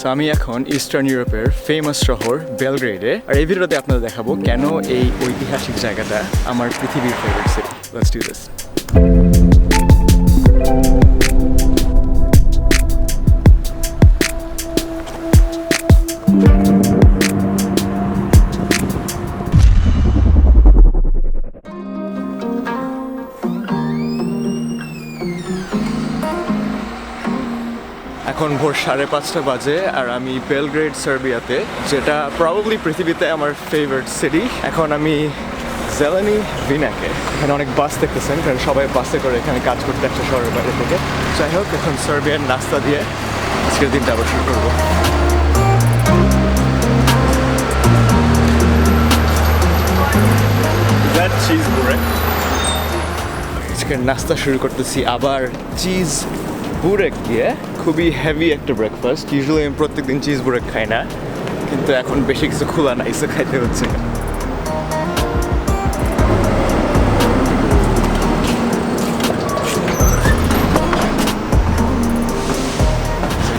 So আমি এখন eastern ইউরোপের ফেমাস শহর বেলগ্রেডে আর এই ভিডিওতে আপনাদের দেখাবো কেন এই ঐতিহাসিক জায়গাটা আমার পৃথিবীর favourite city let's do this এখন ভোর সাড়ে পাঁচটা বাজে আর আমি বেলগ্রেড, সার্বিয়াতে, যেটা প্রবাবলি পৃথিবীতে আমার ফেভারিট সিটি এখন আমি জেলানি ভিনাকে এখানে অনেক বাস দেখতেছেন, কারণ সবাই বাসে করে এখানে কাজ করতে একটা শহরের বাইরে থেকে। যাই হোক, এখন সার্বিয়ার নাস্তা দিয়ে আজকের দিনটা আবার শুরু করব. আজকের নাস্তা শুরু করতেছি আবার চিজ বুরেক দিয়ে। খুবই হেভি একটা ব্রেকফাস্ট ইউজুয়ালি আমি প্রত্যেকদিন চিজ বুরেক খাই না, কিন্তু এখন বেশি কিছু খোলা নাই সে খাইতে হচ্ছে।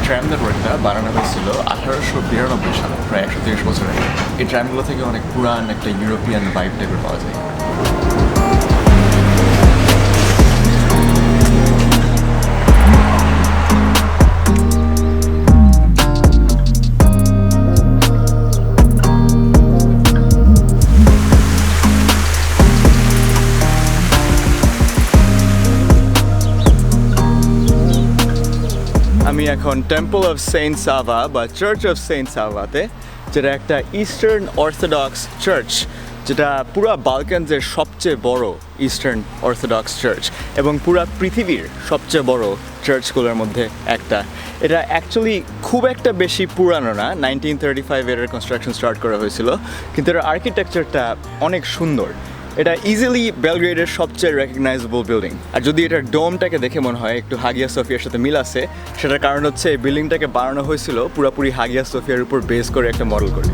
ট্র্যাম নেটওয়ার্কটা বানানো হয়েছিল আঠারোশো বিরানব্বই সালে, প্রায় একশো তিরিশ বছর আগে। এই ট্র্যামগুলো থেকে অনেক পুরান একটা ইউরোপিয়ান ভাইব টাইপের পাওয়া যায়। আমি এখন টেম্পল অফ সেন্ট সাভা বা চার্চ অফ সেন্ট সাভাতে যেটা একটা ইস্টার্ন অর্থোডক্স চার্চ যেটা পুরা বালকানসের সবচেয়ে বড় ইস্টার্ন অর্থোডক্স চার্চ এবং পুরা পৃথিবীর সবচেয়ে বড় চার্চগুলোর মধ্যে একটা। এটা অ্যাকচুয়ালি খুব একটা বেশি পুরানো না নাইনটিন থার্টি ফাইভ এর কনস্ট্রাকশন স্টার্ট করা হয়েছিল, কিন্তু এর আর্কিটেকচারটা অনেক সুন্দর। এটা ইজিলি বেলগ্রেডের সবচেয়ে রেকগনাইজেবল বিল্ডিং আর যদি এটার ডোমটাকে দেখে মনে হয়, একটু হাগিয়া সোফিয়ার সাথে মিল আছে, সেটার কারণ হচ্ছে এই বিল্ডিংটাকে বানানো হয়েছিল পুরোপুরি হাগিয়া সোফিয়ার উপর বেস করে একটা মডেল করে।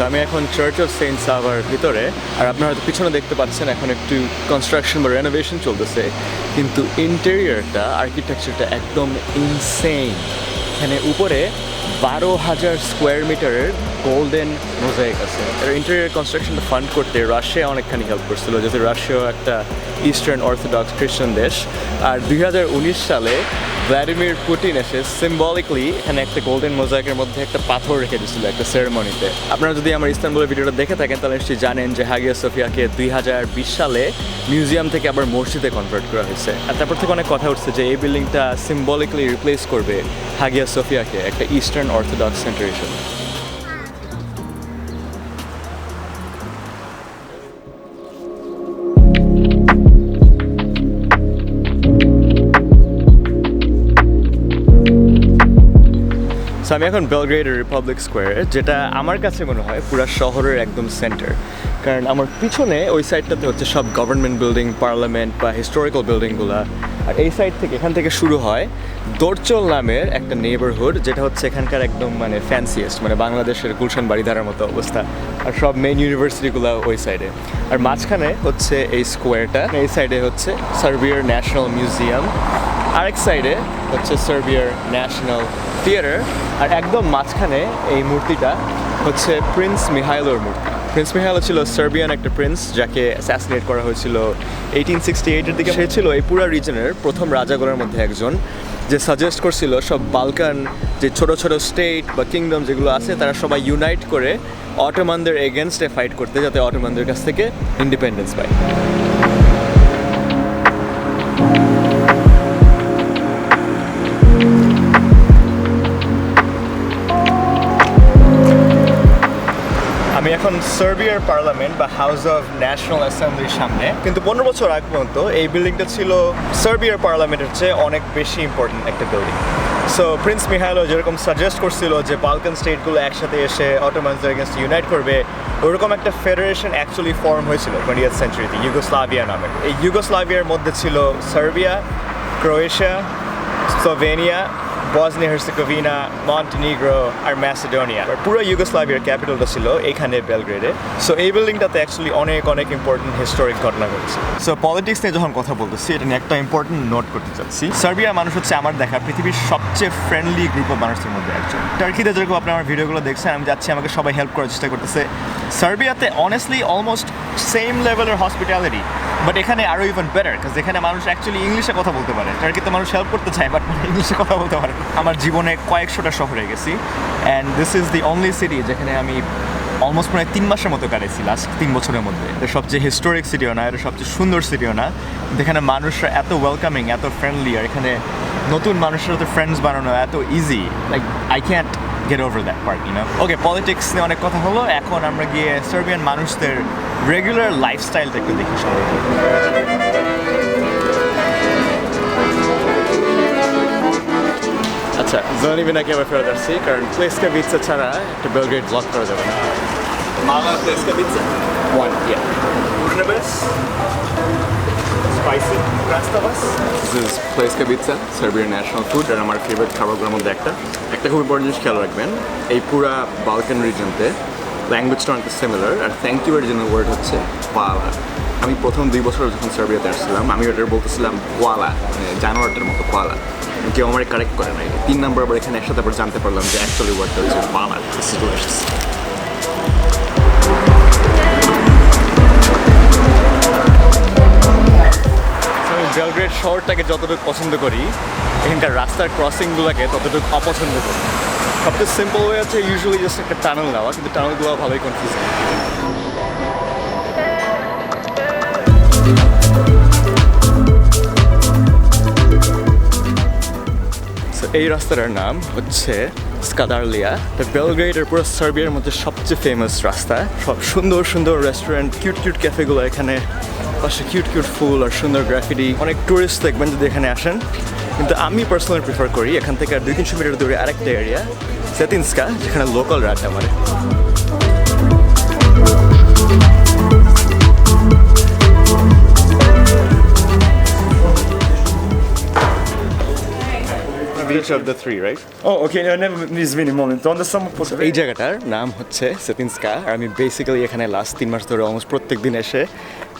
সো আমি এখন চার্চ অফ সেন্ট সাভার ভিতরে, আর আপনারা হয়তো পিছনে দেখতে পাচ্ছেন এখন একটু কনস্ট্রাকশন বা রেনোভেশন চলতেছে, কিন্তু ইন্টেরিয়রটা আর্কিটেকচারটা একদম ইনসেইন এখানে উপরে বারো হাজার স্কোয়ার মিটারের গোল্ডেন মোজাইক আছে। এর ইন্টেরিয়র কনস্ট্রাকশনটা ফান্ড করতে রাশিয়া অনেকখানি হেল্প করছিল, যেহেতু রাশিয়াও একটা ইস্টার্ন অর্থোডক্স খ্রিস্টান দেশ। আর দুই হাজার উনিশ সালে ভ্লাদিমির পুটিন এসে সিম্বলিকলি এখানে একটা গোল্ডেন মোজাইকের মধ্যে একটা পাথর রেখে দিয়েছিল একটা সেরেমনিতে আপনারা যদি আমার ইস্তানবুলের ভিডিওটা দেখে থাকেন, তাহলে নিশ্চয়ই জানেন যে হাগিয়া সোফিয়াকে দুই হাজার বিশ সালে মিউজিয়াম থেকে আবার মসজিদে কনভার্ট করা হয়েছে। আর তারপর থেকে অনেক কথা উঠছে যে এই বিল্ডিংটা সিম্বলিকলি রিপ্লেস করবে হাগিয়া সোফিয়াকে একটা ইস্টার্ন অর্থোডক্স সেন্টার হিসেবে সো আমি এখন বেলগ্রেডের রিপাবলিক স্কোয়ারে যেটা আমার কাছে মনে হয় পুরো শহরের একদম সেন্টার কারণ আমার পিছনে ওই সাইডটাতে হচ্ছে সব গভর্নমেন্ট বিল্ডিং পার্লামেন্ট বা হিস্টোরিক্যাল বিল্ডিংগুলো আর এই সাইড থেকে এখান থেকে শুরু হয় দোরচল নামের একটা নেবারহুড যেটা হচ্ছে এখানকার একদম মানে ফ্যান্সিয়েস্ট মানে বাংলাদেশের গুলশান বাড়িধারার মতো অবস্থা। আর সব মেইন ইউনিভার্সিটিগুলো ওই সাইডে আর মাঝখানে হচ্ছে এই স্কোয়ারটা এই সাইডে হচ্ছে সার্বিয়ার ন্যাশনাল মিউজিয়াম আরেক সাইডে হচ্ছে সার্বিয়ার ন্যাশনাল থিয়েটার আর একদম মাঝখানে এই মূর্তিটা হচ্ছে প্রিন্স মিহাইলোর মূর্তি। প্রিন্স মিহাইলো ছিল সার্বিয়ান একটা প্রিন্স যাকে অ্যাসাসিনেট করা হয়েছিল এইটিন সিক্সটি এইটের দিকে। সে ছিল এই পুরা রিজনের প্রথম রাজাগণের মধ্যে একজন, যে সাজেস্ট করছিল সব বালকান যে ছোট ছোট স্টেট বা কিংডম যেগুলো আছে, তারা সবাই ইউনাইট করে অটোমানদের এগেনস্টে ফাইট করতে, যাতে অটোমানদের কাছ থেকে ইন্ডিপেন্ডেন্স পায়। এখন সার্বিয়ার পার্লামেন্ট বা হাউস অফ ন্যাশনাল অ্যাসেম্বলির সামনে। কিন্তু পনেরো বছর আগ পর্যন্ত এই বিল্ডিংটা ছিল সার্বিয়ার পার্লামেন্টের চেয়ে অনেক বেশি ইম্পর্টেন্ট একটা বিল্ডিং সো প্রিন্স মিহাইলো যেরকম সাজেস্ট করছিল যে বালকান স্টেটগুলো একসাথে এসে অটোমানসদের এগেনস্ট ইউনাইট করবে, ওরকম একটা ফেডারেশন অ্যাকচুয়ালি ফর্ম হয়েছিল টোয়েন্টি সেঞ্চুরিতে ইউগোস্লাভিয়া নামে এই ইউগোস্লাভিয়ার মধ্যে ছিল Serbia Croatia Slovenia Bosnia Herzegovina Montenegro আর ম্যাসিডোনিয়া পুরো ইউগোস্লাভিয়ার ক্যাপিটালটা ছিল এখানে বেলগ্রেডে সো এই বিল্ডিংটাতে অ্যাকচুয়ালি অনেক অনেক ইম্পর্টেন্ট হিস্টোরিক ঘটনা ঘটছে। সো পলিটিক্স নিয়ে যখন কথা বলতেছি, এটা নিয়ে একটা ইম্পর্টেন্ট নোট করতে চাচ্ছি। সার্বিয়ার মানুষ হচ্ছে আমার দেখা, পৃথিবীর সবচেয়ে ফ্রেন্ডলি গ্রুপ অফ মানুষের মধ্যে একজন। টার্কিতে যেরকম আপনি আমার ভিডিওগুলো দেখছেন, আমি যাচ্ছি, আমাকে সবাই হেল্প করার চেষ্টা করতেছে। সার্বিয়াতে অনেস্টলি অলমোস্ট সেম লেভেলের হসপিটালিটি বাট এখানে আরও ইভেন বেটার কাজ এখানে মানুষ অ্যাকচুয়ালি ইংলিশে কথা বলতে পারে। টার্কিতে মানুষ হেল্প করতে চায় বাট ইংলিশে কথা বলতে পারে। আমার জীবনে কয়েকশোটা শহরে গেছি and this is the only city যেখানে আমি অলমোস্ট প্রায় তিন মাসের মতো কাটাইছি লাস্ট তিন বছরের মধ্যে। এটা সবচেয়ে হিস্টোরিক সিটিও না, এটা সবচেয়ে সুন্দর সিটিও না। যেখানে মানুষরা এত ওয়েলকামিং এত ফ্রেন্ডলি আর এখানে নতুন মানুষের সাথে ফ্রেন্ডস বানানো এত easy like I can't get over that part you know okay politics নিয়ে অনেক কথা হলো এখন আমরা গিয়ে সার্বিয়ান মানুষদের রেগুলার লাইফস্টাইলটা একটু দেখি সবাই আচ্ছা জনিবিনাকে আবার ফেরত আসছি কারণ প্লেসকা বিচা ছাড়া একটা বেলগ্রেড ব্লক করা যাবে না। মালা প্লেসকা বিচা ওয়ান ইয়া Rastavas. This is Pleska Pizza, Serbian national food, আর আমার ফেভারিট খাবারগুলোর মধ্যে একটা। একটা খুব ইম্পর্টেন্ট জিনিস খেয়াল রাখবেন এই পুরা বালকান রিজনতে ল্যাঙ্গুয়েজটা অনেকটা সিমিলার আর থ্যাংক ইউ এর জন্য ওয়ার্ড হচ্ছে পালা আমি প্রথম দুই বছর যখন সার্বিয়াতে আসছিলাম আমি ওটার বলতেছিলাম কোয়ালা মানে জানোয়ারটার মতো কোয়ালা কেউ আমার কারেক্ট করে নাই। তিন নম্বর আবার এখানে একসাথে আবার জানতে পারলাম যে অ্যাকচুয়ালি ওয়ার্ডটা হচ্ছে পালা বেলগ্রেড শহরটাকে যতটুকু পছন্দ করি, এখানকার রাস্তার ক্রসিংগুলোকে ততটুকু অপছন্দ করি। সবচেয়ে সিম্পল ওয়ে আছে ইউজুয়ালি জাস্ট একটা টানেল নেওয়া, কিন্তু টানেলগুলো ভালোই কনফিউজিং এই রাস্তাটার নাম হচ্ছে স্কাদারলিয়া বেলগ্রেডের পুরো সার্বিয়ার মধ্যে সবচেয়ে ফেমাস রাস্তা। সব সুন্দর সুন্দর রেস্টুরেন্ট কিউট কিউট ক্যাফেগুলো এখানে পাশে কিউট কিউট ফুল আর সুন্দর গ্রাফিটি অনেক টুরিস্ট দেখবেন যদি এখানে আসেন, কিন্তু আমি পার্সোনালি প্রিফার করি এখান থেকে আর দুই তিনশো মিটার দূরে আরেকটা এরিয়া সেতিনস্কা যেখানে লোকাল রাট আমার Beach of the three, right? Oh, okay, no, never izvinim, molim te. Onda samo po এই জায়গাটার নাম হচ্ছে সেতিনস্কা আর আমি বেসিক্যালি এখানে লাস্ট তিন মাস ধরে অলমোস্ট প্রত্যেক দিন এসে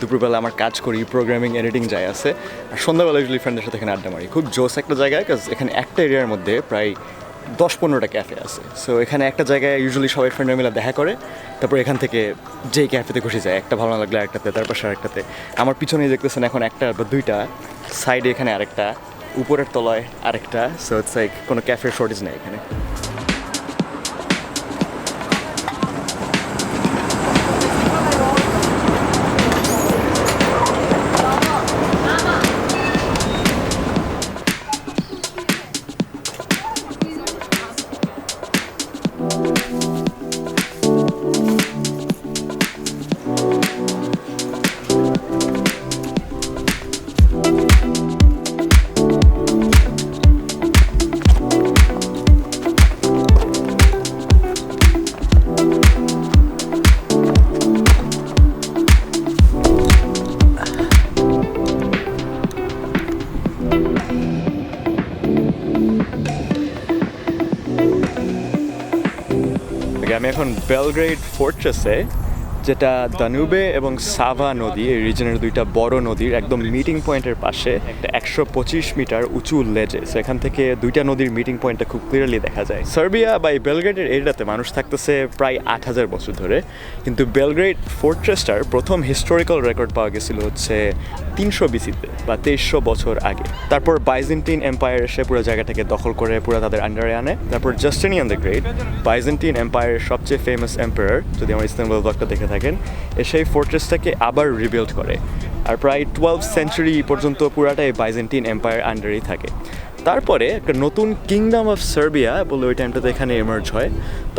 দুপুরবেলা আমার কাজ করি প্রোগ্রামিং এডিটিং যায় আছে। আর সন্ধ্যাবেলা ইউজুয়ালি ফ্রেন্ডের সাথে এখানে আড্ডা মারি। খুব জোস একটা জায়গায় কাজ এখানে একটা এরিয়ার মধ্যে প্রায় দশ পনেরোটা ক্যাফে আছে। সো এখানে একটা জায়গায় ইউজুয়ালি সবাই ফ্রেন্ডরা মিলে দেখা করে তারপর এখান থেকে যেই ক্যাফেতে খুশি যায় একটা ভালো না লাগলে আরেকটাতে তার পাশে আরেকটাতে। আমার পিছনেই দেখতেছেন এখন একটা বা দুইটা সাইডে এখানে আরেকটা। উপরের তলায় আরেকটা সো ইটস লাইক কোনো ক্যাফের শর্টেজ নেই এখানে। আমি এখন বেলগ্রেড ফোর্ট্রেসে যেটা দানুবে এবং সাভা নদী এই রিজনের দুইটা বড় নদীর একদম মিটিং পয়েন্টের পাশে একটা একশো পঁচিশ মিটার উঁচু লেজে। So, এখান থেকে দুইটা নদীর মিটিং পয়েন্টটা খুব ক্লিয়ারলি দেখা যায়। সার্বিয়া বা এই বেলগ্রেডের এরিয়াতে মানুষ থাকতেছে প্রায় আট হাজার বছর ধরে। কিন্তু বেলগ্রেড ফোর্ট্রেসটার প্রথম হিস্টোরিক্যাল রেকর্ড পাওয়া গেছিল হচ্ছে তিনশো বিসিতে বা তেইশশো বছর আগে। তারপর বাইজেন্টিন এম্পায়ার এসে পুরো জায়গাটাকে দখল করে পুরো তাদের আন্ডারে আনে। তারপর জাস্টিনিয়ান দ্য গ্রেট বাইজেন্টিন এম্পায়ারের সবচেয়ে ফেমাস এম্পায়ার যদি আমার ব্লগটা দেখে থাকেন এসে এই ফোর্ট্রেসটাকে আবার রিবিল্ড করে। আর প্রায় টুয়েলভ সেঞ্চুরি পর্যন্ত পুরাটাই বাইজেন্টিন এম্পায়ার আন্ডারেই থাকে। তারপরে একটা নতুন কিংডম অফ সার্বিয়া বলে ওই টাইমটাতে এখানে এমার্জ হয়।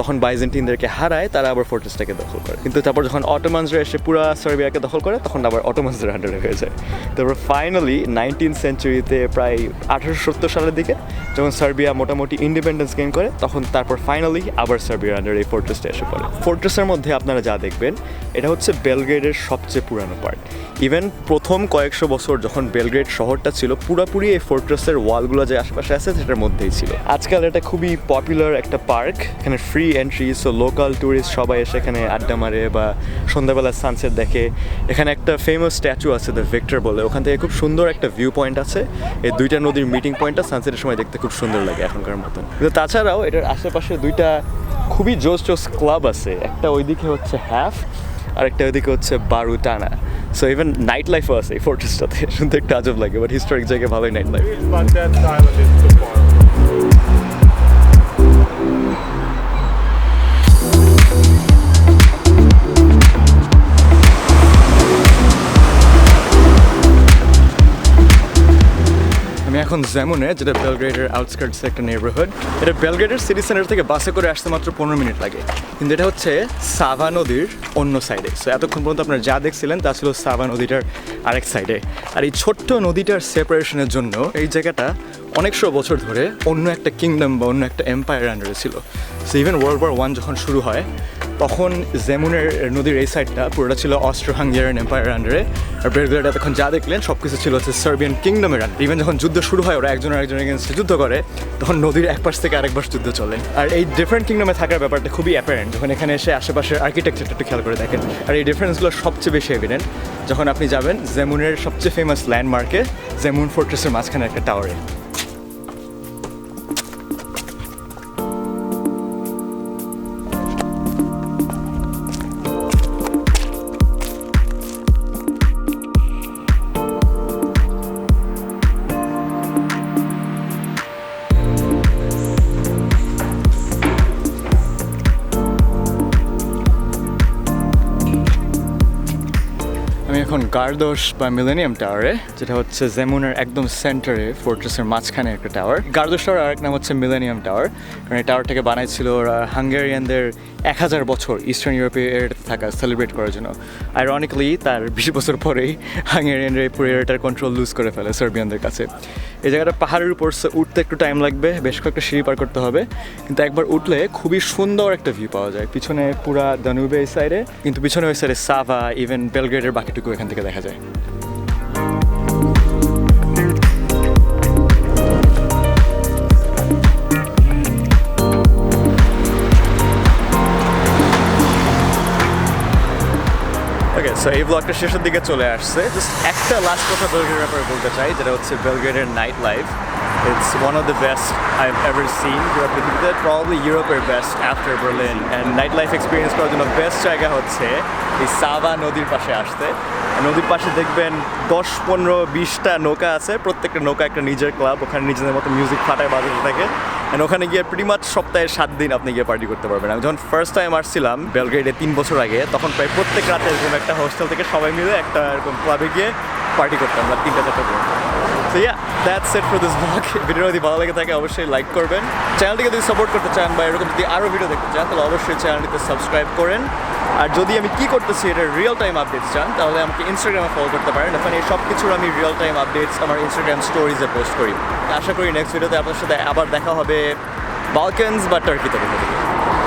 তখন বাইজেন্টিনদেরকে হারায়, তারা আবার ফোর্ট্রেসটাকে দখল করে। কিন্তু তারপর যখন অটোমানসরা এসে পুরো সার্বিয়াকে দখল করে, তখন আবার অটোমানসদের আন্ডারে হয়ে যায়। তারপর ফাইনালি নাইনটিন সেঞ্চুরিতে প্রায় আঠারোশো সত্তর সালের দিকে যখন সার্বিয়া মোটামুটি ইন্ডিপেন্ডেন্স গেইন করে, তখন তারপর ফাইনালি আবার সার্বিয়ার আন্ডারে এই ফোর্ট্রেসটা এসে পড়ে। ফোর্ট্রেসের মধ্যে আপনারা যা দেখবেন, এটা হচ্ছে বেলগ্রেডের সবচেয়ে পুরানো পার্ট ইভেন প্রথম কয়েকশো বছর যখন বেলগ্রেড শহরটা ছিল, পুরোপুরি এই ফোর্ট্রেসের ওয়ালগুলো যে আশেপাশে আছে, সেটার মধ্যেই ছিল। আজকাল এটা খুবই পপুলার একটা পার্ক এখানে free entry so local tourist সবাই এসে এখানে আড্ডা মারে বা সন্ধ্যাবেলা সানসেট দেখে। এখানে একটা ফেমাস স্ট্যাচু আছে দ্য ভিক্টর বলে। ওখান থেকে খুব সুন্দর একটা ভিউ পয়েন্ট আছে। এই দুইটা নদীর মিটিং পয়েন্টটা সানসেটের সময় দেখতে খুব সুন্দর লাগে এখনকার মতন। কিন্তু তাছাড়াও এটার আশেপাশে দুইটা খুবই জোস জোস ক্লাব আছে। একটা ওইদিকে হচ্ছে হ্যাফ আর একটা ওইদিকে হচ্ছে বারুটানা সো ইভেন নাইট লাইফও আছে এই ফোর্ট্রেসটাতে শুনতে একটু আজব লাগে বাট হিস্টোরিক জায়গায় ভালোই নাইট লাইফ এখন যেমনে, যেটা বেলগ্রেডের আউটস্কার্টস একটা নেইবারহুড এটা বেলগ্রেডের সিটি সেন্টার থেকে বাসে করে আসতে মাত্র পনেরো মিনিট লাগে। কিন্তু এটা হচ্ছে সাভা নদীর অন্য সাইডে সো এতক্ষণ পর্যন্ত আপনারা যা দেখছিলেন, তা ছিল সাভা নদীটার আরেক সাইডে আর এই ছোট্ট নদীটার সেপারেশনের জন্য এই জায়গাটা অনেকশো বছর ধরে অন্য একটা কিংডম বা অন্য একটা এম্পায়ার আন্ডারে ছিল। So even world war one যখন শুরু হয় তখন জেমুনের নদীর এই সাইডটা পুরোটা ছিল অস্ট্রো হাঙ্গিয়ারিয়ান এম্পায়ার আন্ডারে আর বেলগ্রেড এতক্ষণ যা দেখলেন সব কিছু ছিল হচ্ছে সার্বিয়ান কিংডমের আন্ডার ইভেন যখন যুদ্ধ শুরু হয়, ওরা একজন আরেকজনের এগেনস্টে যুদ্ধ করে, তখন নদীর এক পাশ থেকে আরেক পাশ যুদ্ধ চলে। আর এই ডিফারেন্ট কিংডমে থাকার ব্যাপারটা খুবই অ্যাপারেন্ট যখন এখানে এসে আশেপাশের আর্কিটেকচারটা একটু খেয়াল করে দেখেন। আর এই ডিফারেন্সগুলো সবচেয়ে বেশি এভিডেন্ট যখন আপনি যাবেন জেমুনের সবচেয়ে ফেমাস ল্যান্ডমার্কে জেমুন ফোর্ট্রেসের মাঝখানে একটা টাওয়ারে এখন গার্দোস বা মিলেনিয়াম টাওয়ারে যেটা হচ্ছে জেমুনের একদম সেন্টারে ফোর্ট্রেসের মাঝখানে একটা টাওয়ার গার্দোস টাওয়ার আরেক নাম হচ্ছে মিলেনিয়াম টাওয়ার কারণ এই টাওয়ারটাকে বানাইছিল ওরা হাঙ্গেরিয়ানদের এক হাজার বছর ইস্টার্ন ইউরোপে এর থাকা সেলিব্রেট করার জন্য। আইরনিকলি তার বিশ বছর পরেই হাঙ্গেরিয়ানরা এই পুরো কন্ট্রোল লুজ করে ফেলে সার্বিয়ানদের কাছে। এই জায়গাটা পাহাড়ের উপর উঠতে একটু টাইম লাগবে, বেশ কয়েকটা সিঁড়ি পার করতে হবে। কিন্তু একবার উঠলে খুবই সুন্দর একটা ভিউ পাওয়া যায়। পিছনে পুরা দানুবে এই সাইডে কিন্তু পিছনে ওই সাইডে সাভা ইভেন বেলগ্রেডের বাকিটুকু এখান থেকে দেখা যায়। সো এই ব্লগটা শেষের দিকে চলে আসছে। জাস্ট একটা লাস্ট কথা বেলগ্রেডের ব্যাপারে বলতে চাই, যেটা হচ্ছে বেলগ্রেডের night life it's one of the best I have ever seen পুরো পৃথিবীতে প্রবলি ইউরোপের best after Berlin and night life experience করার জন্য বেস্ট জায়গা হচ্ছে এই সাবা নদীর পাশে আসতে। নদীর পাশে দেখবেন দশ পনেরো বিশটা নৌকা আছে। প্রত্যেকটা নৌকা একটা নিজের ক্লাব ওখানে নিজেদের মতো মিউজিক ফাটায় বাজাতে থাকে। অ্যান্ড ওখানে গিয়ে প্রিটি মাছ সপ্তাহে সাত দিন আপনি গিয়ে পার্টি করতে পারবেন। আমি যখন ফার্স্ট টাইম আসছিলাম বেলগ্রেডে তিন বছর আগে, তখন প্রায় প্রত্যেক রাতে এরকম একটা হোস্টেল থেকে সবাই মিলে একটা এরকম ক্লাবে গিয়ে পার্টি করতাম, রাত তিনটা চারটা পর্যন্ত so yeah that's it for this vlog video যদি ভালো লাগে থাকে, অবশ্যই লাইক করবেন। চ্যানেলটিকে যদি সাপোর্ট করতে চান বা এরকম যদি আরও ভিডিও দেখতে চান, তাহলে অবশ্যই চ্যানেলটিতে সাবস্ক্রাইব করেন। আর যদি আমি কি করতেছি এটা রিয়েল টাইম আপডেটস চান, তাহলে আমাকে ইনস্টাগ্রামে ফলো করতে পারেন। এই সব কিছুর আমি রিয়েল টাইম আপডেটস আমার ইনস্টাগ্রাম স্টোরিজে পোস্ট করি। আশা করি নেক্সট ভিডিওতে আপনার সাথে আবার দেখা হবে বালকানস বা টার্কি টার্কিতে